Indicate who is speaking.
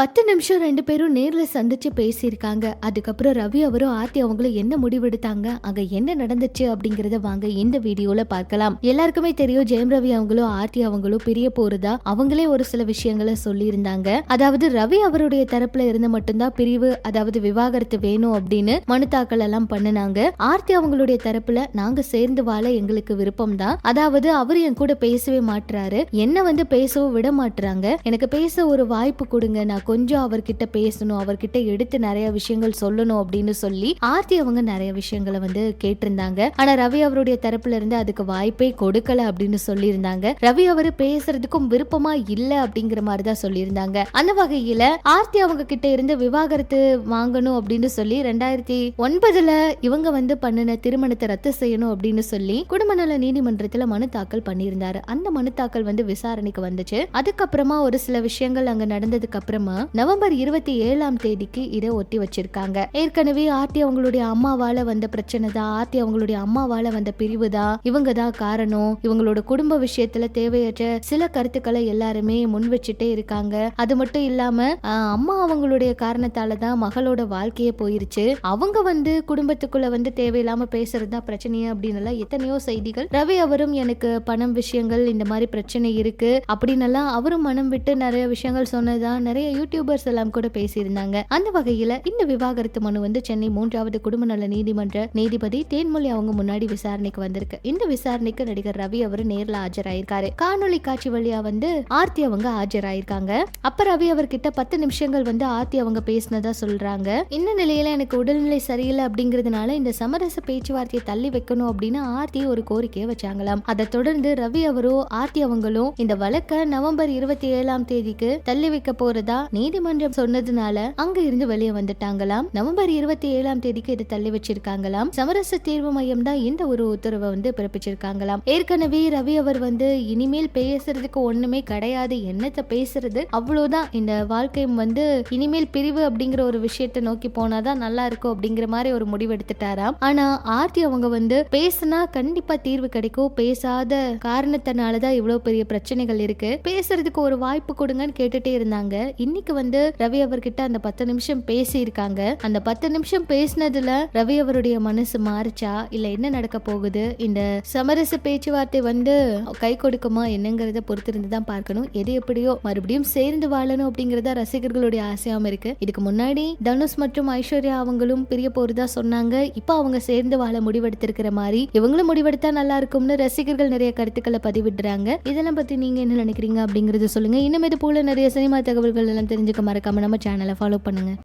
Speaker 1: பத்து நிமிஷம் ரெண்டு பேரும் நேரில் சந்திச்சு பேசியிருக்காங்க. அதுக்கப்புறம் ரவி அவரும் ஆர்த்தி அவங்களும் என்ன முடிவெடுத்தாங்க அங்க என்ன நடந்துச்சு அப்படிங்கறத வாங்க இந்த வீடியோல பார்க்கலாம். எல்லாருக்குமே தெரியும் ஜெயம் ரவி அவங்களும் ஆர்த்தி அவங்களும் பிரிய போறதா அவங்களே ஒரு சில விஷயங்களை சொல்லியிருந்தாங்க. அதாவது ரவி அவருடைய தரப்புல இருந்து மட்டும்தான் பிரிவு அதாவது விவாகரத்து வேணும் அப்படின்னு மனு தாக்கல் எல்லாம் பண்ணுனாங்க. ஆர்த்தி அவங்களுடைய தரப்புல நாங்க சேர்ந்து வாழ எங்களுக்கு விருப்பம் தான் அதாவது அவர் என் கூட பேசவே மாட்டுறாரு என்ன வந்து பேசவும் விட மாட்டுறாங்க எனக்கு பேச ஒரு வாய்ப்பு கொடுங்க நான் கொஞ்சம் அவர்கிட்ட பேசணும் அவர்கிட்ட எடுத்து நிறைய விஷயங்கள் சொல்லணும் அப்படின்னு சொல்லி ஆர்த்தி அவங்க நிறைய விஷயங்களை வந்து கேட்டிருந்தாங்க. ஆனா ரவி அவருடைய தரப்புல இருந்து அதுக்கு வாய்ப்பே கொடுக்கல அப்படின்னு சொல்லியிருந்தாங்க. ரவி அவரு பேசுறதுக்கும் விருப்பமா இல்ல அப்படிங்கிற மாதிரி தான் சொல்லியிருந்தாங்க. அந்த வகையில ஆர்த்தி அவங்க கிட்ட இருந்து விவாகரத்து வாங்கணும் அப்படின்னு சொல்லி ரெண்டாயிரத்தி ஒன்பதுல இவங்க வந்து பண்ணின திருமணத்தை ரத்து செய்யணும் அப்படின்னு சொல்லி குடும்ப நல நீதிமன்றத்துல மனு தாக்கல் பண்ணியிருந்தாரு. அந்த மனு தாக்கல் வந்து விசாரணைக்கு வந்துச்சு. அதுக்கப்புறமா ஒரு சில விஷயங்கள் அங்க நடந்ததுக்கு அப்புறமா நவம்பர் இருபத்தி ஏழாம் தேதிக்கு இதை ஒட்டி வச்சிருக்காங்க. ஏற்கனவே ஆர்த்தி அவங்களுடைய அம்மாவால வந்த பிரச்சனை தான். ஆர்த்தி அவங்களுடைய அம்மாவால வந்த பிரிவு தான். இவங்க தான் காரணம். இவங்களோட குடும்ப விஷயத்துல தேவையற்ற சில கருத்துக்களை எல்லாருமே முன் வச்சுட்டே இருக்காங்க. அது மட்டும் இல்லாம அம்மா அவங்களுடைய காரணத்தால தான் மகளோட வாழ்க்கையே போயிருச்சு. அவங்க வந்து குடும்பத்துக்குள்ள வந்து தேவையில்லாம பேசுறது தான் பிரச்சனையே அப்படின்னு எல்லாம் எத்தனையோ செய்திகள். ரவி அவரும் எனக்கு பணம் விஷயங்கள் இந்த மாதிரி பிரச்சனை இருக்கு. அப்படின்னு எல்லாம் அவரும் மனம் விட்டு நிறைய விஷயங்கள் சொன்னதா நிறைய யூடியூபர்ஸ் எல்லாம் கூட பேசியிருந்தாங்க. அந்த வகையில இந்த விவாகரத்து மனு வந்து சென்னை மூன்றாவது குடும்ப நல நீதிமன்ற நீதிபதி தேன்மொழி அவங்க முன்னாடி விசாரணைக்கு வந்திருக்கு. இந்த விசாரணைக்கு நடிகர் ரவி அவர் நேர்ல ஆஜராயிருக்காரு. காணொளி காட்சி வழியா வந்து ஆர்த்தி அவங்க ஆஜராயிருக்காங்க. அப்ப ரவி அவர்கிட்ட பத்து நிமிஷங்கள் வந்து ஆர்த்தி அவங்க பேசினதா சொல்றாங்க. இந்த நிலையில எனக்கு உடல்நிலை சரியில்லை அப்படிங்கறதுனால இந்த சமரச பேச்சுவார்த்தையை தள்ளி வைக்கணும் அப்படின்னு ஆர்த்தி ஒரு கோரிக்கையை வச்சாங்களாம். அதை தொடர்ந்து ரவி அவரும் ஆர்த்தி அவங்களும் இந்த வழக்க நவம்பர் இருபத்தி ஏழாம் தேதிக்கு தள்ளி வைக்க போறதா நீதிமன்றம் சொன்னதுனால அங்க இருந்து வெளியே வந்துட்டாங்களாம். நவம்பர் இருபத்தி ஏழாம் தேதிக்கு இதை தள்ளி வச்சிருக்காங்களாம். சமரச தீர்வு மையம் தான் இந்த ஒரு உத்தரவை வந்து பிறப்பிச்சிருக்காங்களாம். ஏற்கனவே ரவி அவர் வந்து இனிமேல் பேசுறதுக்கு ஒண்ணுமே கிடையாது என்னத்த பேசுறது? அவ்வளவுதான். இந்த வாழ்க்கை வந்து இனிமேல் பிரிவு அப்படிங்கிற ஒரு விஷயத்தை நோக்கி போனாதான் நல்லா இருக்கும் அப்படிங்கிற மாதிரி ஒரு முடிவு எடுத்துட்டாராம். ஆனா ஆர்த்தி அவங்க வந்து பேசினா கண்டிப்பா தீர்வு கிடைக்கும். பேசாத காரணத்தினாலதான் இவ்வளவு பெரிய பிரச்சனைகள் இருக்கு. பேசுறதுக்கு ஒரு வாய்ப்பு கொடுங்கன்னு கேட்டுட்டே இருந்தாங்க. இன்னைக்கு வந்து ரவி அவர்கிட்ட அந்த பத்து நிமிஷம் பேசியிருக்காங்க. அந்த பத்து நிமிஷம் பேசினதுல ரவி அவருடைய மனசு மாறுச்சா? இல்ல என்ன நடக்க போகுது? இந்த சமரச பேச்சுவார்த்தை வந்து கை கொடுக்குமா? என்னங்கிறத பொறுத்திருந்து தான் பார்க்கணும். எது எப்படியோ மறுபடியும் சேர்ந்து வாழணும் அப்படிங்கறத ரசிகர்களுடைய ஆசையாம இருக்கு. இதுக்கு முன்னாடி தனுஷ் மற்றும் ஐஸ்வர்யா அவங்களும் பிரிய போறதா சொன்னாங்க. இப்போ அவங்க சேர்ந்து வாழ முடிவெடுத்திருக்கிற மாதிரி இவங்களும் முடிவெடுத்தா நல்லா இருக்கும்னு ரசிகர்கள் நிறைய கருத்துக்களை பதிவிடுறாங்க. இதெல்லாம் பத்தி நீங்க என்ன நினைக்கிறீங்க அப்படிங்கறத சொல்லுங்க. இன்னும் இது போல நிறைய சினிமா தகவல்கள் எல்லாம் தெரிஞ்சுக்க மறக்காம நம்ம சேனலை ஃபாலோ பண்ணுங்கள்